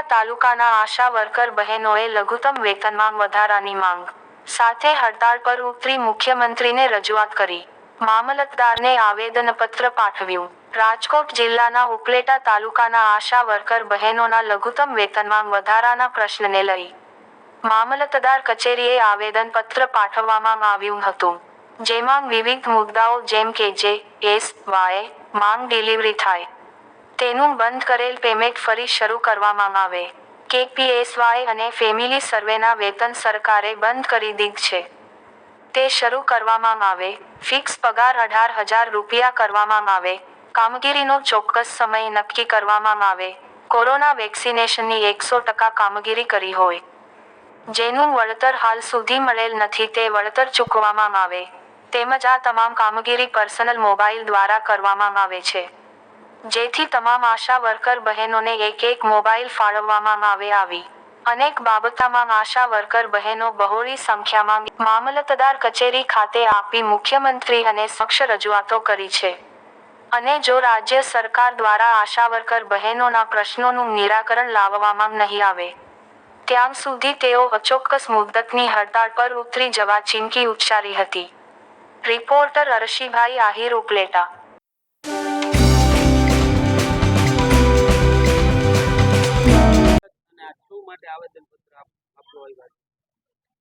ઉપલેટા તાલુકાના આશા વર્કર બહેનોએ લઘુત્તમ વેતનમાં વધારાની માંગ. સાથે હડતાળ પર ઉતરી મુખ્યમંત્રીને રજૂઆત કરી. મામલતદારને આવેદનપત્ર પાઠવ્યું. રાજકોટ જિલ્લાના ઉપલેટા તાલુકાના આશા વર્કર બહેનોના લઘુત્તમ વેતનમાં વધારાના પ્રશ્નને લઈ મામલતદાર કચેરીએ આવેદનપત્ર પાઠવવામાં આવ્યું હતું. જેમાં વિવિધ મુદ્દાઓ જેમ કે જે, એસ, વાય, માંગ ડિલિવરી થાય તેનું બંધ કરેલ પેમેન્ટ ફરી શરૂ કરવામાં આવે. કેપીએસવાય અને ફેમિલી સર્વેના વેતન સરકારે બંધ કરી દીધ છે. તે શરૂ કરવામાં આવે. ફિક્સ પગાર અઢાર હજાર રૂપિયા કરવામાં આવે. કામગીરીનો ચોક્કસ સમય નક્કી કરવામાં આવે. કોરોના વેક્સિનેશનની એકસો ટકા કામગીરી કરી હોય. જેનું વળતર હાલ સુધી મળેલ નથી તે વળતર ચૂકવવામાં આવે. તેમજ આ તમામ કામગીરી પર્સનલ મોબાઈલ દ્વારા કરવામાં આવે છે. જેથી તમામ આશા વર્કર બહેનોને એક એક મોબાઈલ ફાળવવામાં આવે આવી. અનેક બાબતોમાં આશા વર્કર બહેનો બહોળી સંખ્યામાં મામલતદાર કચેરી ખાતે આપી મુખ્યમંત્રી અને સમક્ષ રજૂઆતો કરી છે. અને જો રાજ્ય સરકાર દ્વારા આશા વર્કર બહેનોના પ્રશ્નોનું નિરાકરણ લાવવામાં નહીં આવે, ત્યાં સુધી તેઓ અચોક્કસ મુદ્દતની હડતાળ પર ઉતરી જવા ચીમકી ઉચ્ચારી હતી. રિપોર્ટર અરશીભાઈ આહિર ઉપલેટા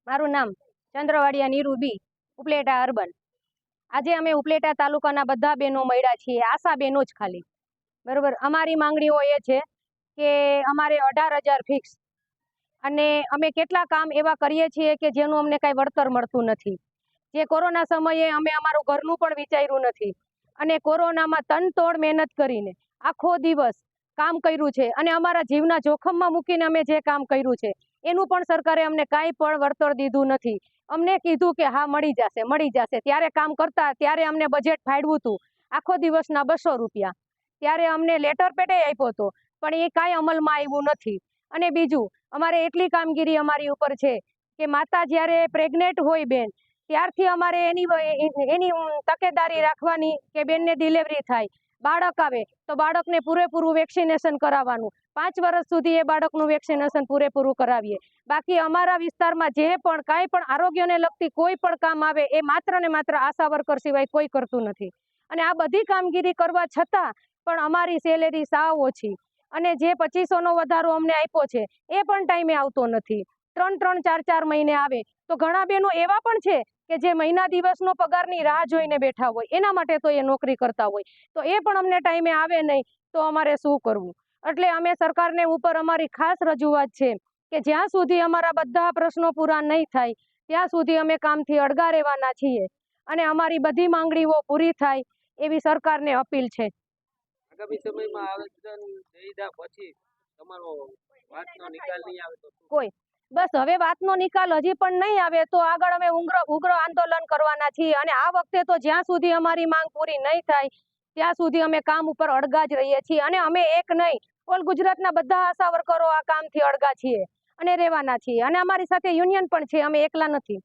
મારું નામ ચંદ્રવાડિયા નીરુબી ઉપલેટા અર્બન. આજે અમે ઉપલેટા તાલુકાના બધા બહેનો મળ્યા છીએ, આશા બહેનો જ ખાલી. બરોબર, અમારી માંગણીઓ એ છે કે અમારે અઢાર હજાર ફિક્સ અને અમે કેટલા કામ એવા કરીએ છીએ કે જેનું અમને કાંઈ વળતર મળતું નથી. જે કોરોના સમયે અમે અમારું ઘરનું પણ વિચાર્યું નથી. અને કોરોનામાં તનતોડ મહેનત કરીને આખો દિવસ કામ કર્યું છે અને અમારા જીવના જોખમમાં મૂકીને અમે જે કામ કર્યું છે, એનું પણ સરકારે અમને કાંઈ પણ વળતર દીધું નથી. અમને કીધું કે હા, મળી જશે મળી જશે. ત્યારે કામ કરતા, ત્યારે અમને બજેટ ફાડવું હતું. આખો દિવસના બસો રૂપિયા. ત્યારે અમને લેટર પેટે આપ્યો હતો, પણ એ કાંઈ અમલમાં આવ્યું નથી. અને બીજું, અમારે એટલી કામગીરી અમારી ઉપર છે કે માતા જ્યારે પ્રેગ્નેન્ટ હોય બેન, ત્યારથી અમારે એની એની તકેદારી રાખવાની કે બેનને ડિલિવરી થાય. બાળક આવે તો બાળકને પૂરેપૂરું વેક્સિનેશન કરાવવાનું. પાંચ વર્ષ સુધી એ બાળકનું વેક્સિનેશન પૂરેપૂરું કરાવીએ. બાકી અમારા વિસ્તારમાં જે પણ કાંઈ પણ આરોગ્યને લગતી કોઈ પણ કામ આવે એ માત્ર ને માત્ર આશા વર્કર સિવાય કોઈ કરતું નથી. અને આ બધી કામગીરી કરવા છતાં પણ અમારી સેલેરી સાવ ઓછી. અને જે પચીસોનો વધારો અમને આપ્યો છે, એ પણ ટાઈમે આવતો નથી. ત્રણ ત્રણ ચાર ચાર મહિને આવે. તો ઘણા બહેનો એવા પણ છે કે જે મહિના દિવસનો પગારની રાહ જોઈને બેઠા હોય. એના માટે તો એ નોકરી કરતા હોય. તો એ પણ અમને ટાઈમે આવે નહીં તો અમારે શું કરવું? એટલે અમે સરકારને ઉપર અમારી ખાસ રજૂઆત છે કે જ્યાં સુધી અમારા બધા પ્રશ્નો પૂરા નહીં થાય ત્યાં સુધી અમે કામથી અડગા રહેવાના છીએ અને અમારી બધી માંગણીઓ પૂરી થાય એવી સરકારને અપીલ છે. આગામી સમયમાં આવેદન પછી તમારો વાતનો નિકાલ નહીં આવે તો કોઈ બસ, હવે વાતનો નિકાલ હજી પણ નહીં આવે તો આગળ અમે ઉગ્ર ઉગ્ર આંદોલન કરવાના છીએ અને આ વખતે તો જ્યાં સુધી અમારી માંગ પૂરી નહીં થાય, ત્યાં સુધી અમે કામ ઉપર અડગા જ રહીએ છીએ અને અમે એક નહીં, ઓલ ગુજરાતના બધા આશા વર્કરો આ કામથી અડગા છીએ અને રહેવાના છીએ અને અમારી સાથે યુનિયન પણ છે, અમે એકલા નથી.